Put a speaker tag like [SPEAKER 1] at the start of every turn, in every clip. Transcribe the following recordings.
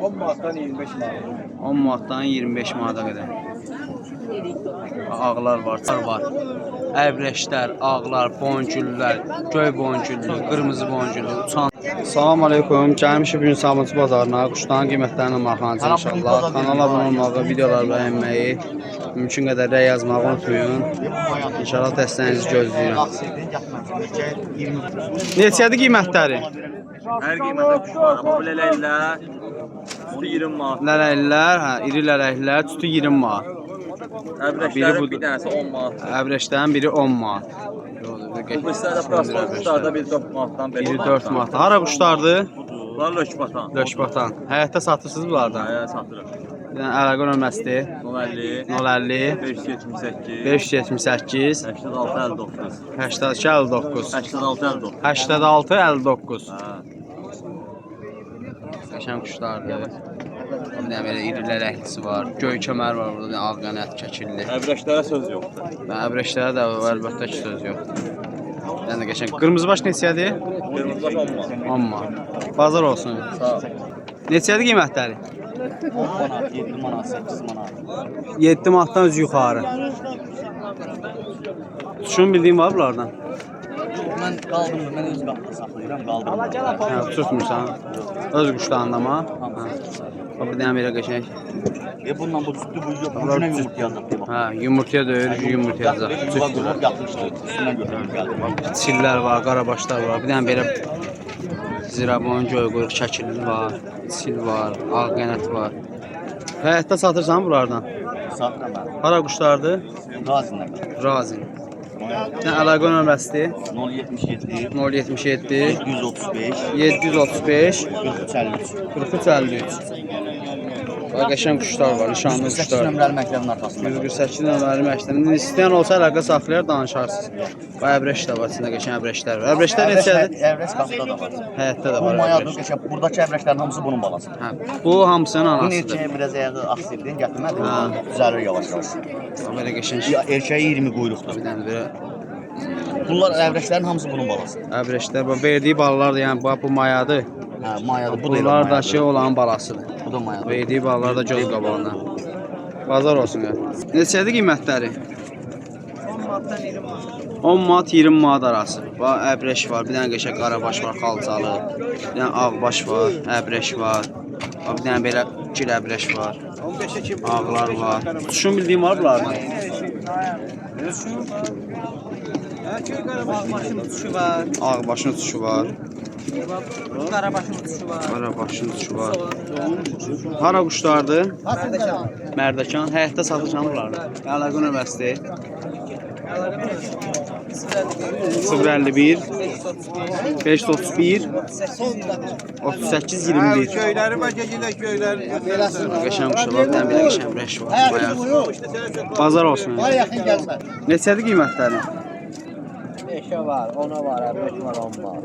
[SPEAKER 1] 10 manatdan 25 manat.
[SPEAKER 2] 10 manatdan 25 manata qədər. Ağlar var, çar var. Əbrəşlər, ağlar, boncüllər, göy boncüllü, qırmızı boncüllü, uçan. Salam aleykum. Gəlmişik bu gün Sabunçu bazarına. Quşların qiymətlərinə baxacağıq inşallah. Kanala abunə olmağı, videoları bəyənməyi, mümkün qədər rəy yazmağı unutmayın. İnşallah dəstəyinizi gözləyirəm. Neçədir qiymətləri?
[SPEAKER 1] Hər qiymətə kuş var. Amma bu lələklər üstü 20 manat.
[SPEAKER 2] Lələklər, hə, iri lələklər tutu 20 manat. Biri budur.
[SPEAKER 1] bir dənəsi 10 manat.
[SPEAKER 2] Əbrəşlərin biri 10 manat.
[SPEAKER 1] Quşlarda prostor quşlarda bir 4 manatdan belə.
[SPEAKER 2] Biri 4 manat. Hara quşlardır?
[SPEAKER 1] Bunlar lökbatan.
[SPEAKER 2] Lökbatan. Həyətdə satırsınız bunlardan?
[SPEAKER 1] Hə, satırıq.
[SPEAKER 2] Dənə əlaqə nömrəsidir.
[SPEAKER 1] 050
[SPEAKER 2] 050
[SPEAKER 1] 578
[SPEAKER 2] 578
[SPEAKER 1] 86 59
[SPEAKER 2] 82 59
[SPEAKER 1] 86 59.
[SPEAKER 2] 86 59.
[SPEAKER 1] Hə.
[SPEAKER 2] Qəşəng quşlardır. Bir dənə belə iri lələklisi var. Göy kəmər var burada, bir dənə ağ qənət kəkilli.
[SPEAKER 1] Əbrəklərə söz yoxdur.
[SPEAKER 2] Və əbrəşlərə də var, əlbəttə ki, söz yox. Bir dənə də qəşəng. Qırmızı baş neçədir?
[SPEAKER 1] Qırmızı baş 10 manat.
[SPEAKER 2] 10 manat. Bazar olsun.
[SPEAKER 1] Sağ ol.
[SPEAKER 2] Neçədir qiymətləri?
[SPEAKER 1] 10 manat, 7 manat, 8 manat.
[SPEAKER 2] 7 manatdan öz yuxarı. Şunu bildiyim var bunlardan.
[SPEAKER 1] Mən qaldım, mən öz qapımda saxlayıram, qaldım.
[SPEAKER 2] Hə, tutmursan. Öz quşlarında mı? Hə. Bax bir dənə belə qəşəng.
[SPEAKER 1] E bununla bu üstü bu
[SPEAKER 2] yumurtaya döyür, yumurtayacaq.
[SPEAKER 1] Bak
[SPEAKER 2] Cütdürlər.
[SPEAKER 1] bunlar yapmışdı. Üstündən götürüb gəldim. Bak.
[SPEAKER 2] Çillər var, qarabaşlar var. Bir dənə belə zirabon, göy quyruq şəkilli var. Çil var, ağ qənət var. Həyətdə satırsan bunlardan?
[SPEAKER 1] Satıram.
[SPEAKER 2] Hara quşlardır?
[SPEAKER 1] Mən.
[SPEAKER 2] Razin. Əlaqə nömrəsidir?
[SPEAKER 1] 077
[SPEAKER 2] 077
[SPEAKER 1] 135
[SPEAKER 2] 735
[SPEAKER 1] 43
[SPEAKER 2] 43 53. Bax qəşəng quşlar var, nişanlı
[SPEAKER 1] 8
[SPEAKER 2] quşlar.
[SPEAKER 1] nömrəli məktəbin arxasında.
[SPEAKER 2] 148 nömrəli məktəbində istəyən olsa əlaqə saxlayar danışarsınız. Bax əbrəş də var, içində qəşəng əbrəşlər var. Əbrəşlər neçədir?
[SPEAKER 1] Əvrəs qapıda da var.
[SPEAKER 2] Həyətdə də
[SPEAKER 1] Bu
[SPEAKER 2] var
[SPEAKER 1] mayadır,
[SPEAKER 2] əbrəş.
[SPEAKER 1] qəşəng. Buradakı əvrəslərin hamısı bunun balası.
[SPEAKER 2] Hə, bu hamısının
[SPEAKER 1] Bu
[SPEAKER 2] anasıdır.
[SPEAKER 1] neçəyə biraz ayağı axsildin, gətirmədi.
[SPEAKER 2] Ha.
[SPEAKER 1] Düzəlir yavaş-yavaş.
[SPEAKER 2] Belə qəşəng.
[SPEAKER 1] Ya, Erkəyi 20 quyruqdur.
[SPEAKER 2] Bir dənə belə
[SPEAKER 1] Bunlar əvrəslərin hamısı bunun balası.
[SPEAKER 2] əbrəşlər, bax verdiyi balalar da yəni bax bu mayadır.
[SPEAKER 1] Hə, mayadır. Bu da elə
[SPEAKER 2] Bunlardakı
[SPEAKER 1] mayadır.
[SPEAKER 2] olan balasıdır.
[SPEAKER 1] Bu da mayadır.
[SPEAKER 2] Verdiyi balalar da göz qabağında. Bazar olsun ya. Neçədir qiymətləri? 10 manat 20 manat arası. Bax əbrəş var, bir dənə qəşəng qarabaş var, xalçalı. Bir dənə ağbaş var, əbrəş var. Bax bir dənə belə gil əbrəş var. Ağlar var. Şunu bildiyim var bunlardan. Ağbaşın uçuşu var.
[SPEAKER 3] Qarabaşın uçuşu var.
[SPEAKER 2] Qarabaşın uçuşu var. Hara quşlardır? Mərdəkan. Həyətdə satırsan bunları. Əlaqə nömrəsidir. 051 531 38 21
[SPEAKER 3] Köyləri var, gecələr köyləri.
[SPEAKER 2] Qəşəng quşlar var, dənə belə qəşəng rəş var. Bayaq. Bazar olsun.
[SPEAKER 1] yaxın gəlmə.
[SPEAKER 2] Neçədir qiymətləri?
[SPEAKER 3] 5'e var, 10'a var, 5 var, 10 var.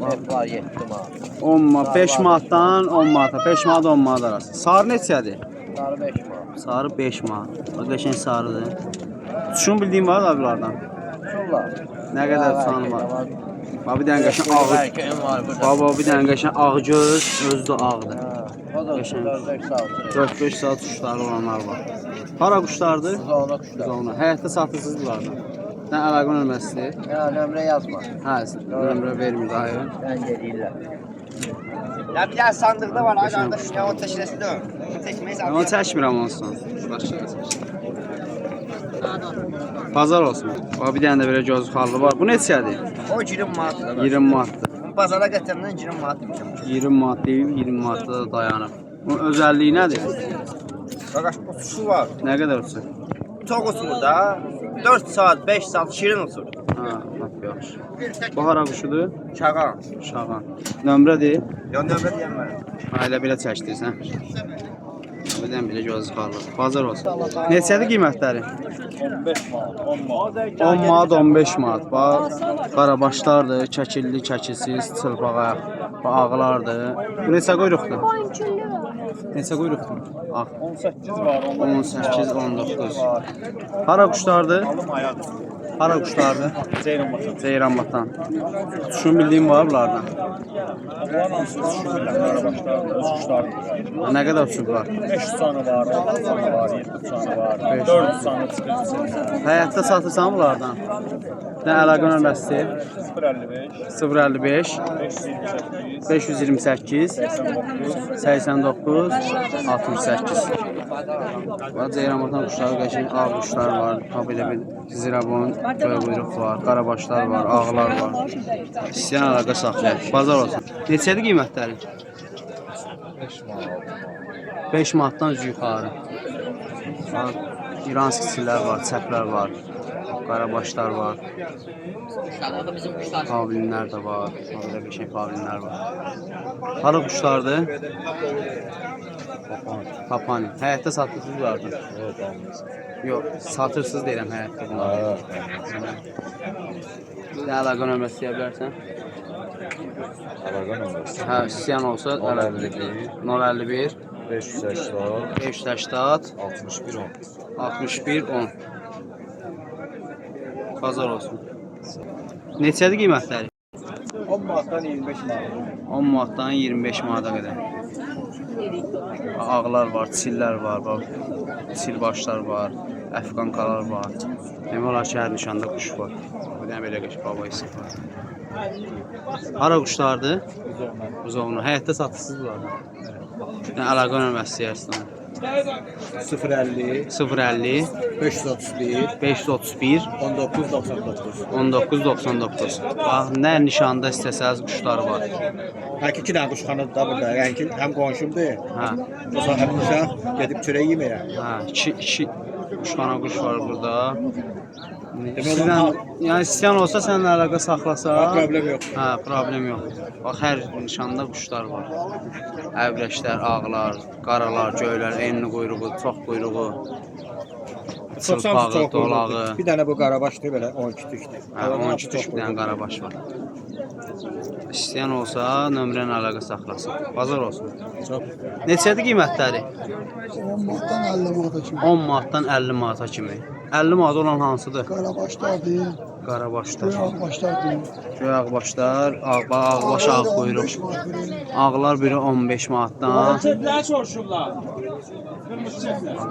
[SPEAKER 3] 5 var, 7 var.
[SPEAKER 2] 10 manat, 5 manatdan 10 manata, 5 manat 10 manat arası. Sarı neçədir?
[SPEAKER 3] Sarı 5 var.
[SPEAKER 2] Sarı 5 manat. O qəşəng sarıdır. Şunu bildiyim var da bunlardan.
[SPEAKER 3] Şunlar.
[SPEAKER 2] Nə qədər tutanı var? Bax bir dənə qəşəng ağ.
[SPEAKER 3] Erkeğin var burada.
[SPEAKER 2] Baba bir dənə qəşəng ağ göz, özü də ağdır. Geçen-
[SPEAKER 3] 4-5 saltı.
[SPEAKER 2] 4-5 saat quşları olanlar var. Hara quşlardır?
[SPEAKER 3] Zona kuşlar.
[SPEAKER 2] Zona. Həyətdə satırsınız bunlardan. Nə əlaqə nömrəsidir?
[SPEAKER 3] Ya nömrə yazma.
[SPEAKER 2] Hə, nömrə vermir dayı.
[SPEAKER 3] Ben gelirler. Ya bir tane sandıkta var ha kardeş ya o taşırası da. Çekmeyiz
[SPEAKER 2] Amma çəkmirəm onsuz. Bazar olsun. Bax bir dənə də belə göz xallı var. Bu neçədir?
[SPEAKER 3] O 20 manat.
[SPEAKER 2] 20 manatdır.
[SPEAKER 3] Pazara getirdin 20 manat demişim.
[SPEAKER 2] 20 manat deyib, 20 manatda da dayanıb. Bunun özəlliyi nədir?
[SPEAKER 3] Bakaş bu su var.
[SPEAKER 2] Nə qədər uçur?
[SPEAKER 3] Çok uçur da. 4 saat 5 saat şirin uçur.
[SPEAKER 2] Ha, lap yaxşı. Bu hara quşudur?
[SPEAKER 3] Çağa.
[SPEAKER 2] Şahan. Nömrədir?
[SPEAKER 3] Ya nömrə deyəm mən.
[SPEAKER 2] Ha, elə belə çəkdirsən. Birdən belə göz xallı. Bazar olsun. Neçədir qiymətləri?
[SPEAKER 1] 15 manat, 10 manat.
[SPEAKER 2] 10 manat, 15 manat. Bax, qarabaşlardır, çılpaq ayaq. Bax, ağlardır. Bu neçə quyruqdur? Neçə quyruqdur? Ağ.
[SPEAKER 1] 18 var,
[SPEAKER 2] 18, 19. Hara quşlardır? Hara quşlardır?
[SPEAKER 1] Ceyran Batan.
[SPEAKER 2] Ceyranbatan. Şunu bildiyim var bunlardan.
[SPEAKER 1] Kuşlar.
[SPEAKER 2] Nə qədər uçublar?
[SPEAKER 1] 500 tane var, 6 tane var, 7 tane var, 400 tane çıkıyor.
[SPEAKER 2] Həyatda satırsan bunlardan? Nə əlaqə nömrəsi?
[SPEAKER 1] 055,
[SPEAKER 2] 055
[SPEAKER 1] 528,
[SPEAKER 2] 528
[SPEAKER 1] 89,
[SPEAKER 2] 89 68. Var Ceyranbatan quşları qəşəng ağ quşlar var. Ha belə bir zirabon, göy quyruq var, qarabaşlar var, ağlar var. İstəyən əlaqə saxlayar. Bazar olsun. Neçədir qiymətləri? 5 manatdan üzü yuxarı. Var, İran skisilər var, çəplər var, qarabaşlar var. Pavlinlər də var. Ha, Belə bir şey pavlinlər var. Hara quşlardır? Papani. Həyətdə satırsızlardı. Yox, satırsız deyirəm həyətdə bunlar. Nə əlaqə nömrəsi deyə bilərsən?
[SPEAKER 4] Əlaqə nömrəsi
[SPEAKER 2] Hə, istəyən olsa
[SPEAKER 4] 051
[SPEAKER 2] 051
[SPEAKER 4] 580
[SPEAKER 2] 580
[SPEAKER 4] 61 10.
[SPEAKER 2] 61 10. Bazar olsun. Neçədir qiymətləri?
[SPEAKER 1] 10 manatdan 25 manat.
[SPEAKER 2] 10 manatdan 25 manata qədər. Ağlar var, çillər var, bax. Çil başlar var, əfqankalar var. Demək olar ki, hər nişanda quş var. Bir dənə belə qəşəng baba isif var. Hara quşlardır? Buzovnu. Həyətdə satırsızlar. Yəni əlaqə nömrəsi deyərsən.
[SPEAKER 4] 050
[SPEAKER 2] 050
[SPEAKER 4] 531
[SPEAKER 2] 531
[SPEAKER 4] 1999.
[SPEAKER 2] 1999. Bax, nə nişanda istəsəz quşlar var.
[SPEAKER 4] Həki iki dənə quşxana da burada. Yəni ki, həm qonşumdur.
[SPEAKER 2] Hə.
[SPEAKER 4] O zaman həm uşaq gedib çörək yeməyə.
[SPEAKER 2] Hə, iki, iki kuşxana quş var burada.
[SPEAKER 4] Olar,
[SPEAKER 2] yəni istəyən olsa səninlə əlaqə saxlasa,
[SPEAKER 4] problem yox.
[SPEAKER 2] hə, problem yox. Bax, hər nişanda quşlar var. Əbrəşlər, ağlar, qaralar, göylər, enli quyruğu, çox quyruğu, çılpağı, dolağı.
[SPEAKER 4] Bir dənə bu qarabaşdır belə 12 tükdür.
[SPEAKER 2] Hə, 12 tük bir dənə qarabaş var. İstəyən olsa nömrəni əlaqə saxlasın. Bazar olsun.
[SPEAKER 4] Çox.
[SPEAKER 2] Neçədir qiymətləri?
[SPEAKER 5] 10 manatdan 50 manata kimi.
[SPEAKER 2] 10 manatdan 50 manata kimi. 50 manat olan hansıdır?
[SPEAKER 5] Qarabaşlar deyil,
[SPEAKER 2] Qarabaşlar.
[SPEAKER 5] Qoyaqbaşlar deyil.
[SPEAKER 2] Göy ağbaşlar, ağ, ağbaş ağ quyruq.
[SPEAKER 5] 15 manat verir.
[SPEAKER 2] Ağlar biri 15 manatdan.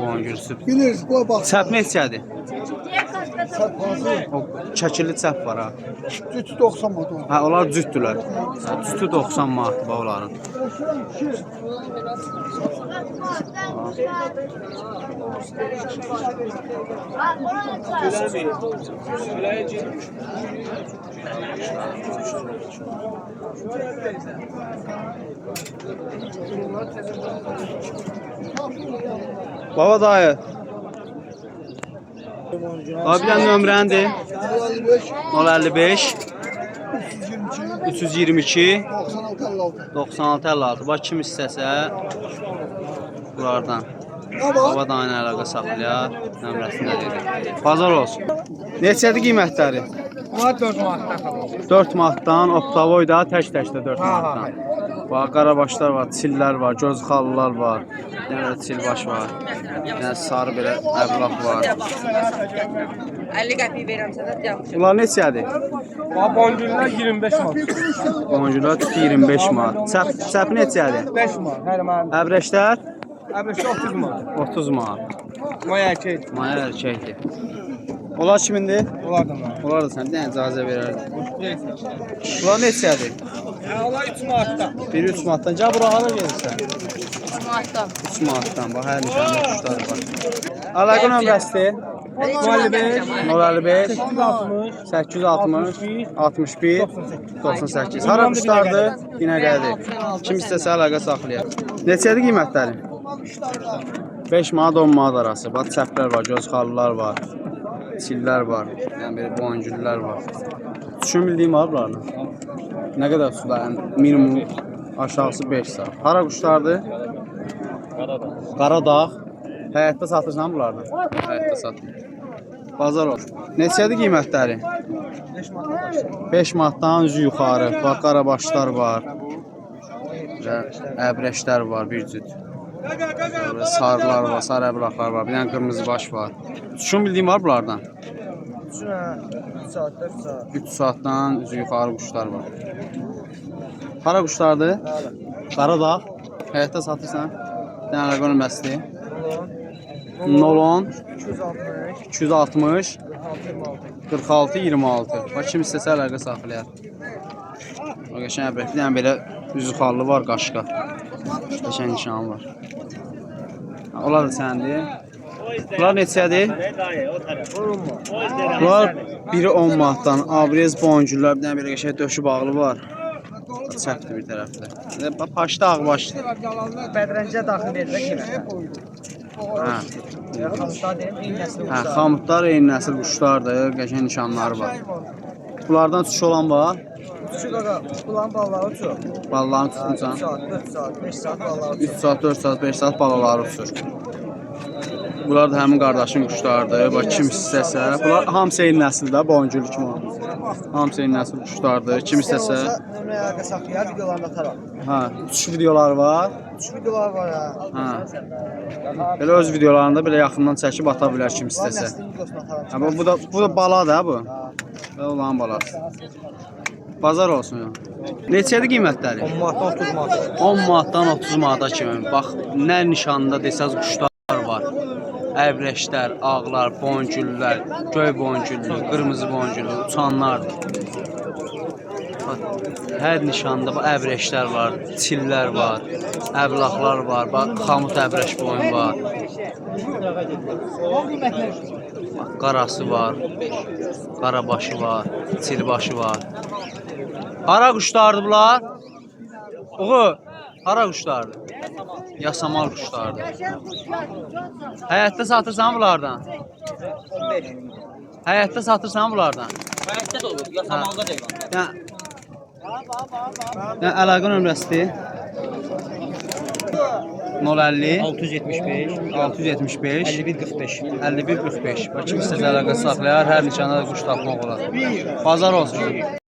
[SPEAKER 2] Boyun süt.
[SPEAKER 5] Bilirsiniz, qoy bax.
[SPEAKER 2] Çəp neçədir?
[SPEAKER 5] Hansı?
[SPEAKER 2] O çəkili çəp var ha.
[SPEAKER 5] Cüt 90 manat.
[SPEAKER 2] Hə, onlar cütdülər. Cütü 90 manatdır bax onların. Baba dayı. Abi bir dənə nömrəni de.
[SPEAKER 5] 55,
[SPEAKER 2] 055 322
[SPEAKER 5] 96 56.
[SPEAKER 2] 96 56. Bax kim istəsə bunlardan. Da aynı əlaqə saxlayar. Nömrəsində dedi. Bazar olsun. Neçədir qiymətləri?
[SPEAKER 3] Bunlar 4 manatdan
[SPEAKER 2] 4 manatdan Optavoy da tək-təkdə 4 manatdan. Bax qarabaşlar var, çillər var, göz xallılar var. Yəni çilbaş var. Yəni sarı belə əblaq var.
[SPEAKER 6] 50 qəpik verirəm sənə, yanlış.
[SPEAKER 2] Bunlar neçədir?
[SPEAKER 3] Boncuklar 25 manat.
[SPEAKER 2] Boncular tütü 25 manat. Çəp çəp neçədir?
[SPEAKER 3] 5 manat. Hər man.
[SPEAKER 2] Əbrəşlər
[SPEAKER 3] Əbrəşə 30 manat.
[SPEAKER 2] 30 manat.
[SPEAKER 3] Maya erkək.
[SPEAKER 2] Maya erkəkdir. Onlar kimindir?
[SPEAKER 3] Onlar da var.
[SPEAKER 2] Onlar da sən dənə icazə verərdi. Bunlar neçədir?
[SPEAKER 3] Allah 3 manatdan.
[SPEAKER 2] Biri 3 manatdan. Gəl bura hara gedirsən?
[SPEAKER 6] Manatdan.
[SPEAKER 2] 3 manatdan. Bax, hər nişanda quşlar var. Əlaqə nömrəsidir?
[SPEAKER 3] 55
[SPEAKER 2] 055
[SPEAKER 3] 60
[SPEAKER 2] 860 61 98. Hara quşlardır? Binəqədir. Kim istəsə əlaqə saxlayar. Neçədir qiymətləri? 5 manat 10 manat arası. Bax çəplər var, göz xallılar var. Çillər var. Yəni belə boyuncullar var. Düşün bildiyim var bunlarla. Nə qədər sular? Yəni minimum aşağısı 5 saat. Hara quşlardır? Qaradağ. Həyətdə satırsan bunlardan? Həyətdə satır. Bazar olsun. Neçədir qiymətləri? 5 manatdan üzü yuxarı. Bax qarabaşlar var. Və əbrəşlər var bir cüt. Sonra sarılar var, sarı əbraqlar var. Bir dənə qırmızı baş var. Düşün bildiyim var bunlardan.
[SPEAKER 3] 3 saat, 4 saat.
[SPEAKER 2] 3 saatdan üzü yuxarı quşlar var. Hara quşlardır? Qaradağ. Həyətdə satırsan? Bir dənə rəqəm 010 260 46 26. Bax kim istəsə əlaqə saxlayar. O qəşəng əbrək. Bir dənə belə üzü xallı var, qaşqa. Qəşəng nişanı var. Onlar da səndir. Bunlar neçədir? Bunlar biri 10 manatdan. Abrez boncuklar, bir dənə belə qəşəng döşü bağlı var. Çəpdir bir tərəfdə. Paşda ağbaşdır.
[SPEAKER 3] Bədrəncə daxil verilir qiymətə.
[SPEAKER 2] Hə. Xamutlar eyni nəsil quşlardır, qəşəng nişanları var. Bunlardan uçuş olan var.
[SPEAKER 3] Şu qaqa, bulan balları çox.
[SPEAKER 2] Ballarını
[SPEAKER 3] 3
[SPEAKER 2] tutmusan.
[SPEAKER 3] saat, 4 saat, 5 saat balları
[SPEAKER 2] 3 saat, 4 saat, 5 saat balaları uçur. Bunlar da həmin qardaşın quşlardır. Bax kim istəsə, bunlar hamısı eyni nəsildə, boncul kimi. Hamısı eyni nəsil quşlardır. Kim istəsə,
[SPEAKER 3] Nömrəyə əlaqə saxlayar, videolarını atarım.
[SPEAKER 2] hə, uçuş videoları var.
[SPEAKER 3] Üç videolar var ha.
[SPEAKER 2] Hə. Belə öz videolarını da belə yaxından çəkib ata bilər kim istəsə. Ha, bu, da bu da baladır ha bu. Və olan balası. Bazar olsun ya. Neçədir qiymətləri?
[SPEAKER 3] 10 manat, 30 manat.
[SPEAKER 2] 10 manatdan 30 manata kimi. Bax, nə nişanda desəz quşlar var. Əbrəşlər, ağlar, boncüllər, göy boncüllü, qırmızı boncüllü, uçanlardır. Hər nişanda bu əbrəşlər var, çillər var, əblaqlar var, bax, xamut əbrəş boyun var. Bax, qarası var, qarabaşı var, çilbaşı var. Hara quşlardır bunlar? Oğu, hara quşlardır? Yasamal quşlardır. Həyətdə satırsan bunlardan?
[SPEAKER 3] 15.
[SPEAKER 2] Həyətdə satırsan bunlardan?
[SPEAKER 3] Həyətdə də olur, yasamalda da var.
[SPEAKER 2] Yəni Yəni əlaqə nömrəsidir. 050
[SPEAKER 3] 675,
[SPEAKER 2] 675
[SPEAKER 3] 51 45.
[SPEAKER 2] 51 45. Bax kim istəsə əlaqə saxlayar, hər nişanda da quş tapmaq olar. Bazar olsun.